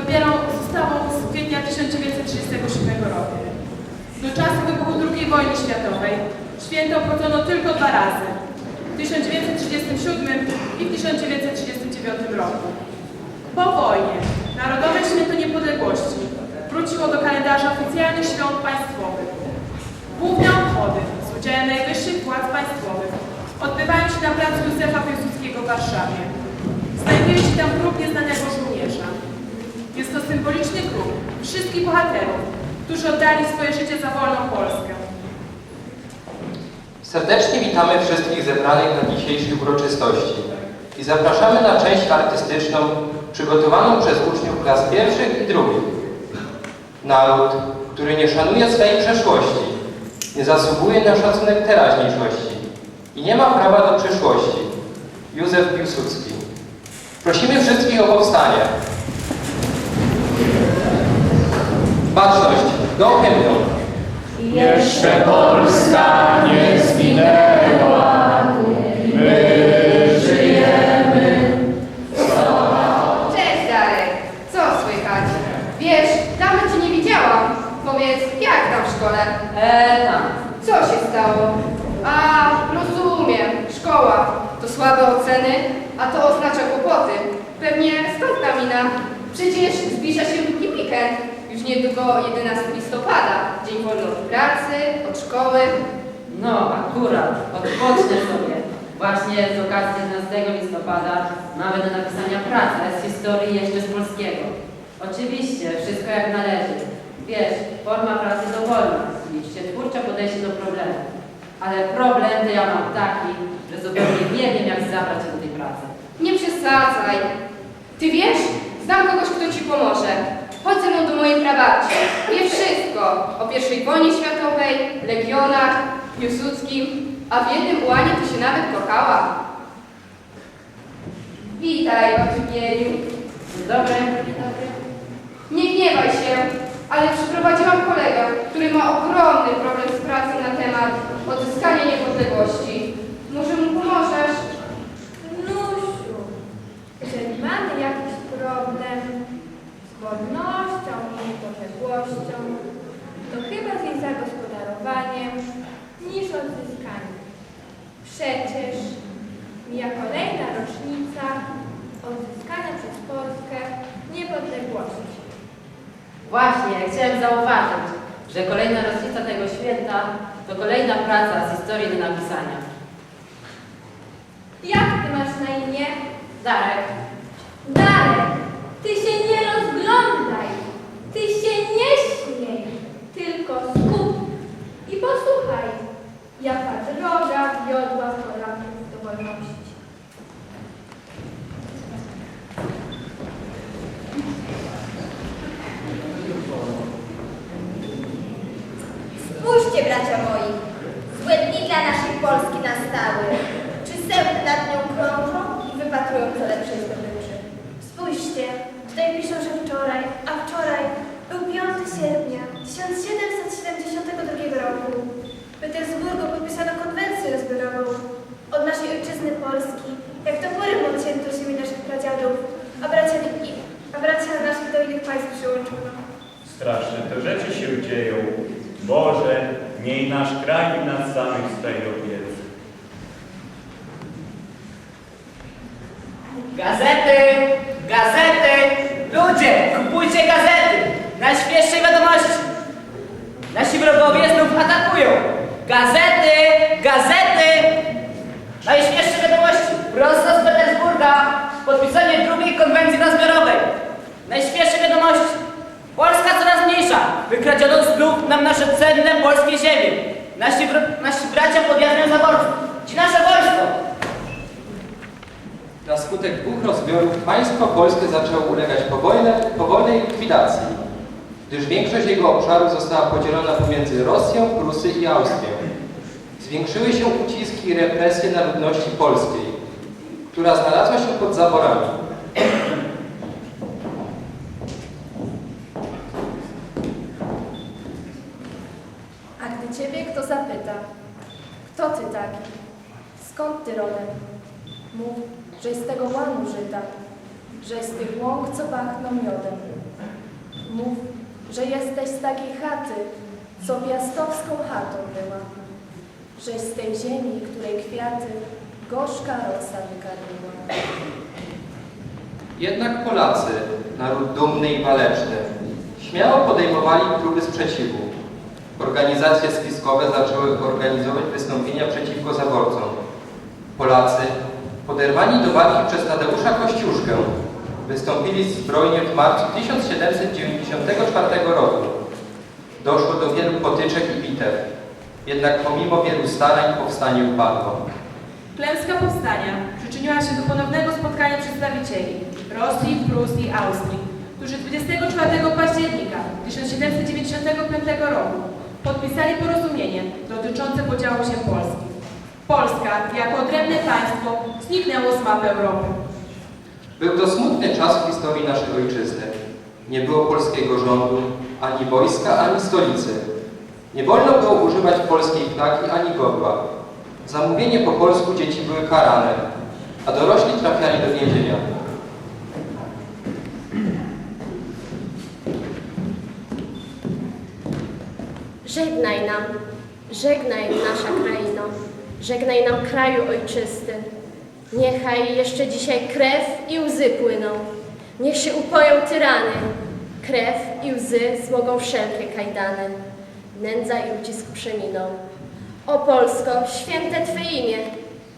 dopiero z ustawą z kwietnia 1937 roku. Do czasu wybuchu II wojny światowej święto obchodzono tylko dwa razy. W 1937 i w 1939 roku. Po wojnie Narodowe Święto Niepodległości wróciło do kalendarza oficjalnych świąt państwowych. Główne obchody z udziałem najwyższych władz państwowych odbywają się na placu Józefa Piłsudskiego w Warszawie. Znajduje się tam grób nieznanego żołnierza. Jest to symboliczny grób wszystkich bohaterów, którzy oddali swoje życie za wolną Polskę. Serdecznie witamy wszystkich zebranych na dzisiejszej uroczystości i zapraszamy na część artystyczną przygotowaną przez uczniów klas pierwszych i drugich. Naród, który nie szanuje swej przeszłości, nie zasługuje na szacunek teraźniejszości i nie ma prawa do przyszłości. Józef Piłsudski. Prosimy wszystkich o powstanie. Baczność, do hymnu. Jeszcze Polska nie zginęła, my żyjemy. Cześć Darek, co słychać? Wiesz, dawno cię nie widziałam. Powiedz, jak tam w szkole? Eee, tam. Co się stało? A, rozumiem, szkoła. To słabe oceny, a to oznacza kłopoty. Pewnie stąd ta mina. Przecież zbliża się długi weekend. Już niedługo 11 listopada. Dzień wolny od pracy, od szkoły. No, akurat, odpocznę sobie. Właśnie z okazji 11 listopada mamy do napisania pracę z historii jeszcze z polskiego. Oczywiście, wszystko jak należy. Wiesz, forma pracy dowolna, liczcie twórcze podejście do problemu. Ale problem to ja mam taki, że zupełnie nie wiem, jak zabrać się do tej pracy. Nie przesadzaj. Ty wiesz, znam kogoś, kto ci pomoże. Chodź ze mną do mojej prababci. Wie wszystko o I wojnie światowej, legionach, Piłsudskim, a w jednym ułanie to się nawet kochała. Witaj, Batygieniu. Dzień dobry. Nie gniewaj się, ale przyprowadziłam kolegę, który ma ogromny problem z pracą na temat odzyskania niepodległości. Zagospodarowaniem niż odzyskaniem. Przecież mija kolejna rocznica odzyskania przez Polskę niepodległości. Właśnie, chciałem zauważyć, że kolejna rocznica tego święta to kolejna praca z historii do napisania. Jak ty masz na imię? Darek, Darek, ty się nie rozglądaj, ty się nie śmiej, tylko skup i posłuchaj, jaka droga wiodła Polaków do wolności. Spójrzcie, bracia moi, złe dni dla naszej Polski nastały. Czy sępy nad nią krążą i wypatrują co lepszej zdobyczy? Spójrzcie, tutaj piszą, że wczoraj, a wczoraj był 5 sierpnia 1772 roku. W Petersburgu podpisano konwencję rozbiorową od naszej ojczyzny Polski, jak toporem odcięto ziemi naszych pradziadów, a bracia, a bracia naszych do innych państw przyłączono. Straszne to rzeczy się dzieją. Boże, miej nasz kraj i nas samych z tej opiece. Gazety! Gazety! Ludzie, kupujcie gazety! Najświeższe wiadomości! Nasi wrogowie znów atakują! Gazety! Gazety! Najświeższe wiadomości! Prosto z Petersburga! Podpisanie drugiej konwencji rozbiorowej! Najświeższe wiadomości! Polska coraz mniejsza! Wykradziono znów nam nasze cenne polskie ziemie! Nasi, nasi bracia podjazdają zaborców! Ci nasze wojsko! Na skutek dwóch rozbiorów państwo polskie zaczęło ulegać powolne, powolnej likwidacji, gdyż większość jego obszaru została podzielona pomiędzy Rosją, Prusy i Austrią. Zwiększyły się uciski i represje na ludności polskiej, która znalazła się pod zaborami. A gdy ciebie kto zapyta, kto ty taki, skąd ty rodem, mów, że z tego łanu żyta, że z tych łąk, co pachną miodem. Mów, że jesteś z takiej chaty, co piastowską chatą była. Żeś z tej ziemi, której kwiaty gorzka rosa wykarmiła. Jednak Polacy, naród dumny i waleczny, śmiało podejmowali próby sprzeciwu. Organizacje spiskowe zaczęły organizować wystąpienia przeciwko zaborcom. Polacy, poderwani do walki przez Tadeusza Kościuszkę, wystąpili zbrojnie w marcu 1794 roku. Doszło do wielu potyczek i bitew. Jednak pomimo wielu starań powstanie upadło. Klęska powstania przyczyniła się do ponownego spotkania przedstawicieli Rosji, Prus i Austrii, którzy 24 października 1795 roku podpisali porozumienie dotyczące podziału się Polski. Polska, jako odrębne państwo, zniknęło z mapy Europy. Był to smutny czas w historii naszej ojczyzny. Nie było polskiego rządu, ani wojska, ani stolicy. Nie wolno było używać polskiej flagi ani godła. Za mówienie po polsku dzieci były karane, a dorośli trafiali do więzienia. Żegnaj nam, żegnaj nasza kraino, żegnaj nam kraju ojczysty. Niechaj jeszcze dzisiaj krew i łzy płyną, niech się upoją tyrany. Krew i łzy zmogą wszelkie kajdany, nędza i ucisk przeminą. O Polsko, święte Twe imię,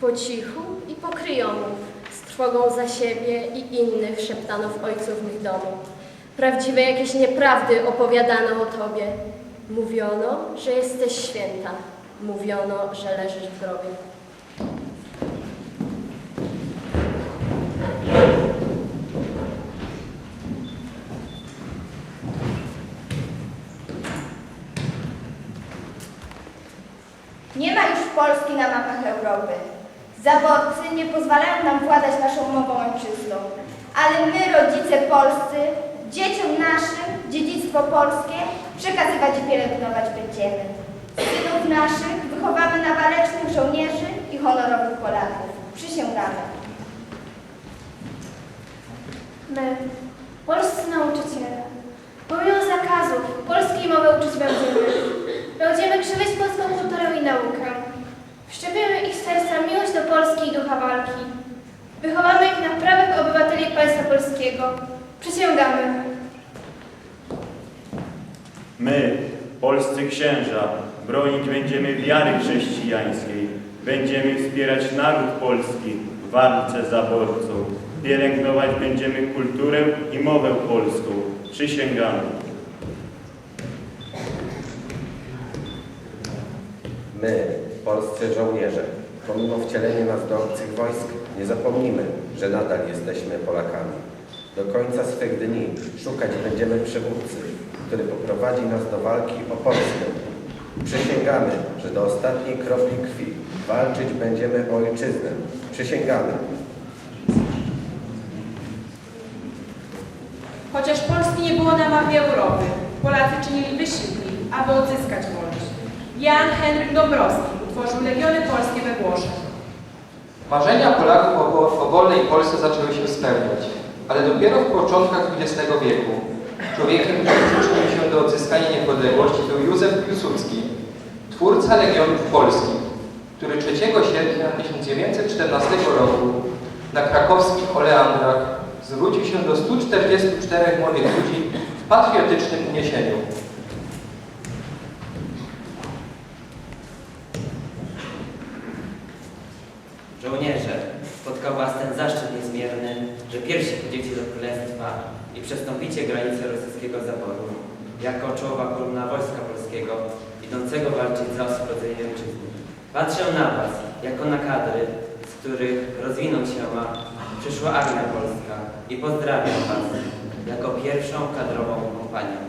po cichu i po kryjomu, z trwogą za siebie i innych szeptano w ojców mych domu. Prawdziwe jakieś nieprawdy opowiadano o Tobie. Mówiono, że jesteś święta. Mówiono, że leżysz w grobie. Nie ma już Polski na mapach Europy. Zaborcy nie pozwalają nam władać naszą nową ojczyzną. Ale my, rodzice polscy, dzieciom naszym dziedzictwo polskie przekazywać i pielęgnować będziemy. Synów naszych wychowamy na walecznych żołnierzy i honorowych Polaków. Przysięgamy. My, polscy nauczyciele, pomimo zakazów, polskiej mowy uczyć będziemy. Będziemy krzewić polską kulturę i naukę. Wszczepimy serca miłość do Polski i ducha walki. Wychowamy ich na prawych obywateli państwa polskiego. Przysięgamy. My, polscy księża, bronić będziemy wiary chrześcijańskiej. Będziemy wspierać naród polski w walce z zaborcą. Pielęgnować będziemy kulturę i mowę polską. Przysięgamy. My, polscy żołnierze, pomimo wcielenia nas do obcych wojsk, nie zapomnimy, że nadal jesteśmy Polakami. Do końca swych dni szukać będziemy przywódcy, który poprowadzi nas do walki o Polskę. Przysięgamy, że do ostatniej kropli krwi walczyć będziemy o ojczyznę. Przysięgamy. Chociaż Polski nie było na mapie Europy, Polacy czynili wysiłki, aby odzyskać wolność. Jan Henryk Dąbrowski utworzył Legiony Polskie we Włoszech. Marzenia Polaków o, o wolnej Polsce zaczęły się spełniać, ale dopiero w początkach XX wieku człowiekiem, który przyczynił się do odzyskania niepodległości był Józef Piłsudski, twórca Legionów Polskich, który 3 sierpnia 1914 roku na krakowskich Oleandrach zwrócił się do 144 młodych ludzi w patriotycznym uniesieniu. Żołnierze, spotkał was ten zaszczyt niezmierny, że pierwsi pójdziecie do królestwa i przestąpicie granicę rosyjskiego zaboru, jako czołowa kolumna wojska polskiego, idącego walczyć za oswobodzenie ojczyzny. Patrzę na was, jako na kadry, z których rozwinąć się ma przyszła armia polska i pozdrawiam was, jako pierwszą kadrową kompanię.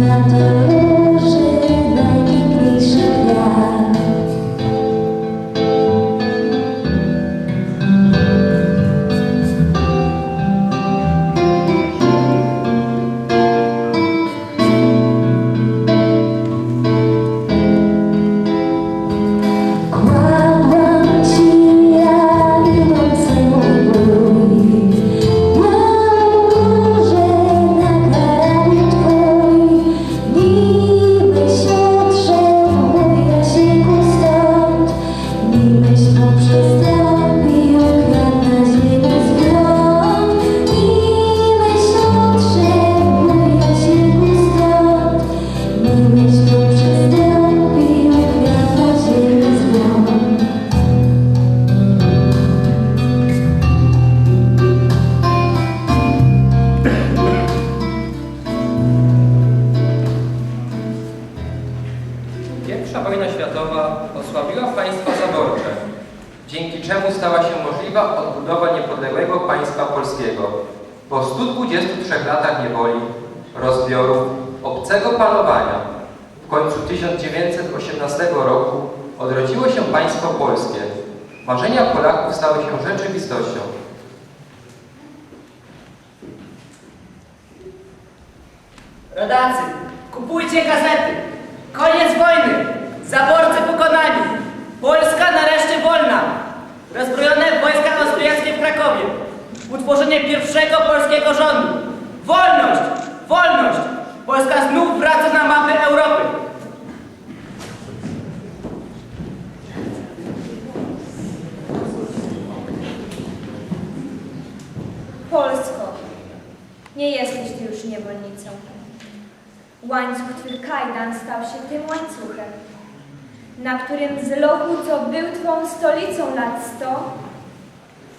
under niepodległego państwa polskiego. Po 123 latach niewoli, rozbiorów, obcego panowania, w końcu 1918 roku odrodziło się państwo polskie. Marzenia Polaków stały się rzeczywistością. Rodacy, kupujcie gazety. Koniec wojny. Zaborcy pokonani. Polska nareszcie wolna. Rozbrojone wojska austriackie w Krakowie. Utworzenie pierwszego polskiego rządu. Wolność! Wolność! Polska znów wraca na mapy Europy. Polsko, nie jesteś ty już niewolnicą. Łańcuch twych kajdan stał się tym łańcuchem, na którym z lochu, co był twą stolicą lat sto,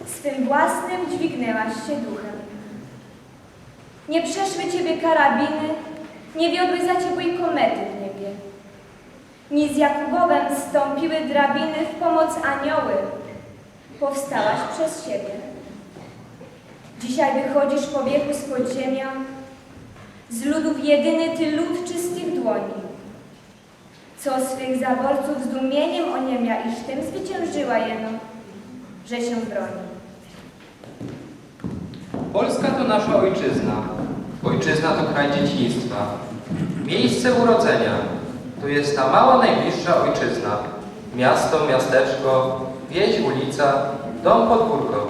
swym własnym dźwignęłaś się duchem. Nie przeszły ciebie karabiny, nie wiodły za ciebie komety w niebie. Ni z Jakubowem stąpiły drabiny w pomoc anioły. Powstałaś przez siebie. Dzisiaj wychodzisz po wieku z podziemia, z ludów jedyny ty lud czystych dłoni. Co swych zaborców zdumieniem oniemia, iż tym zwyciężyła jeno, że się broni. Polska to nasza ojczyzna. Ojczyzna to kraj dzieciństwa. Miejsce urodzenia. To jest ta mała, najbliższa ojczyzna. Miasto, miasteczko, wieś, ulica, dom, podwórko.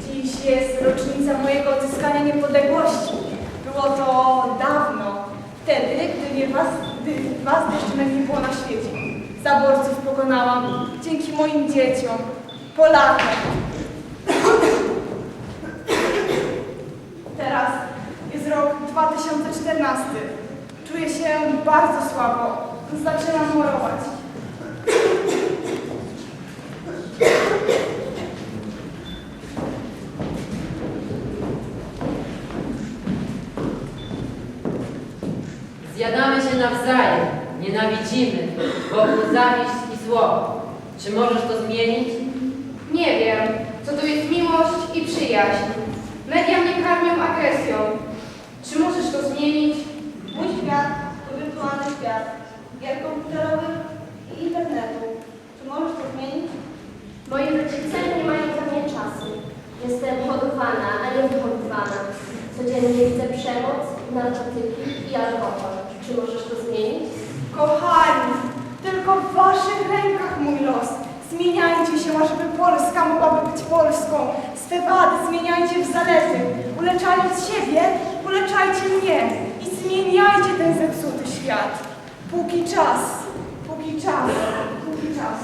Dziś jest rocznica mojego odzyskania niepodległości. Było to dawno, wtedy, gdy, nie was, gdy was jeszcze nie było na świecie. Zaborców pokonałam dzięki moim dzieciom, Polakom. Teraz jest rok 2014. Czuję się bardzo słabo. Zaczynam chorować. Zjadamy się nawzajem, nienawidzimy, wokół zawiść i zło. Czy możesz to zmienić? Nie wiem, co to jest miłość i przyjaźń. Media mnie karmią agresją. Czy możesz to zmienić? Mój świat to wirtualny świat. Gier komputerowych i internetu. Czy możesz to zmienić? Moi rodzice nie mają dla mnie czasu. Jestem hodowana, a nie wychowywana. Codziennie widzę przemoc, narkotyki i alkohol. Czy możesz to zmienić? Kochani, tylko w waszych rękach mój los. Zmieniajcie się, ażeby Polska mogłaby być Polską. Swe wady zmieniajcie w zalety. Uleczając siebie, uleczajcie mnie. I zmieniajcie ten zepsuty świat. Póki czas, póki czas, póki czas.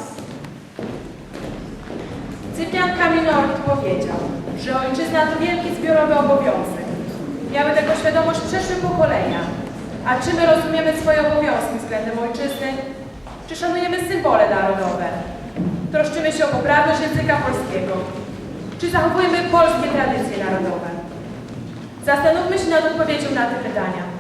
Cyprian Kamilowicz powiedział, że ojczyzna to wielki zbiorowy obowiązek. Miały tego świadomość przyszłe pokolenia. A czy my rozumiemy swoje obowiązki względem ojczyzny? Czy szanujemy symbole narodowe? Troszczymy się o poprawność języka polskiego? Czy zachowujemy polskie tradycje narodowe? Zastanówmy się nad odpowiedzią na te pytania.